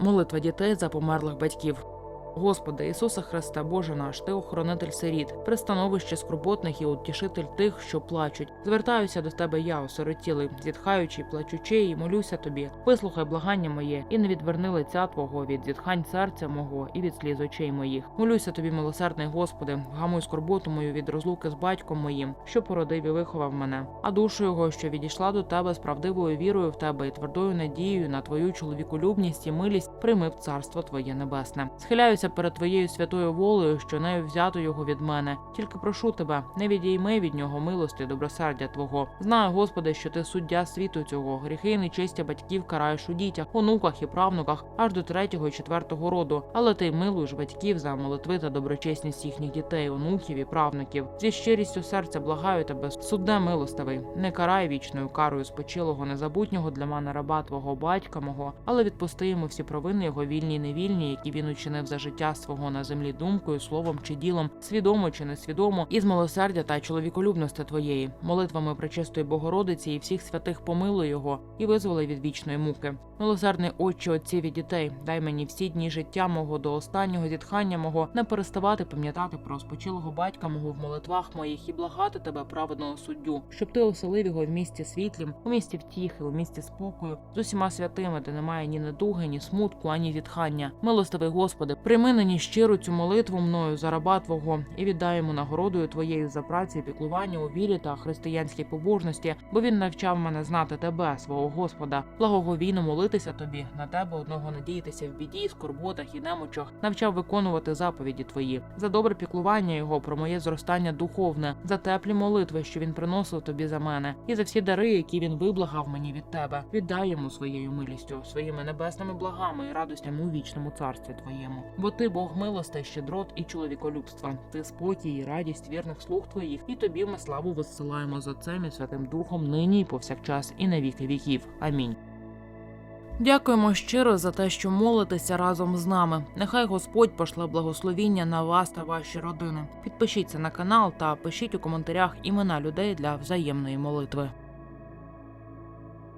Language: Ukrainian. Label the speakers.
Speaker 1: Молитва дітей за померлих батьків. Господи Ісуса Христа, Боже наш, Ти охоронитель сиріт, пристановище скорботних і утішитель тих, що плачуть. Звертаюся до Тебе, я, осиротілий, зітхаючи, плачучи, і молюся Тобі. Вислухай благання моє, і не відверни лиця Твого від зітхань серця мого і від сліз очей моїх. Молюся Тобі, милосердний Господи, вгамуй скорботу мою від розлуки з батьком моїм, що породив і виховав мене, а душу його, що відійшла до Тебе з правдивою вірою в Тебе і твердою надією на Твою чоловіколюбність і милість, прийми в царство Твоє небесне. Схиляюся перед Твоєю святою волею, що нею взято його від мене. Тільки прошу тебе, не відійми від нього милости, добросердя Твого. Знаю, Господи, що ти суддя світу цього, гріхи і нечистя батьків караєш у дітях, онуках і правнуках, аж до третього і четвертого роду. Але ти милуєш батьків за молитви та доброчесність їхніх дітей, онуків і правнуків. Зі щирістю серця благаю тебе, судде милостивий, не карай вічною карою спочилого незабутнього для мене раба твого батька мого, але відпусти йому всі провини його вільні й невільні, які він учинив за життя свого на землі думкою, словом чи ділом, свідомо чи несвідомо, із милосердя та чоловіколюбності твоєї, молитвами пречистої Богородиці і всіх святих помилуй його і визволи від вічної муки. Милосердний Отче отців і дітей, дай мені всі дні життя мого до останнього зітхання мого не переставати пам'ятати про спочилого батька мого в молитвах моїх і благати тебе, праведного суддю, щоб ти оселив його в місті світлім, у місті втіхи, у місті спокою, з усіма святими, де немає ні недуги, ні смутку, ані зітхання. Милостивий Господи, прийми нині щиру цю молитву мною за раба Твого і віддай йому нагородою Твоєю за працю і піклування у вірі та християнській побожності, бо він навчав мене знати тебе, свого Господа, благоговійно молитися тобі, на тебе одного надіятися в біді, скорботах і немочах, навчав виконувати заповіді твої, за добре піклування його про моє зростання духовне, за теплі молитви, що він приносив тобі за мене, і за всі дари, які він виблагав мені від тебе. Віддай своєю милістю, своїми небесними благами і радостями у вічному царстві твоєму. Ти Бог милостей, щедрот і чоловіколюбства. Ти спокій і радість вірних слуг твоїх, і тобі ми славу воссилаємо з Отцем і Святим Духом нині і повсякчас, і на віки віків. Амінь. Дякуємо щиро за те, що молитеся разом з нами. Нехай Господь пошле благословіння на вас та ваші родини. Підпишіться на канал та пишіть у коментарях імена людей для взаємної молитви.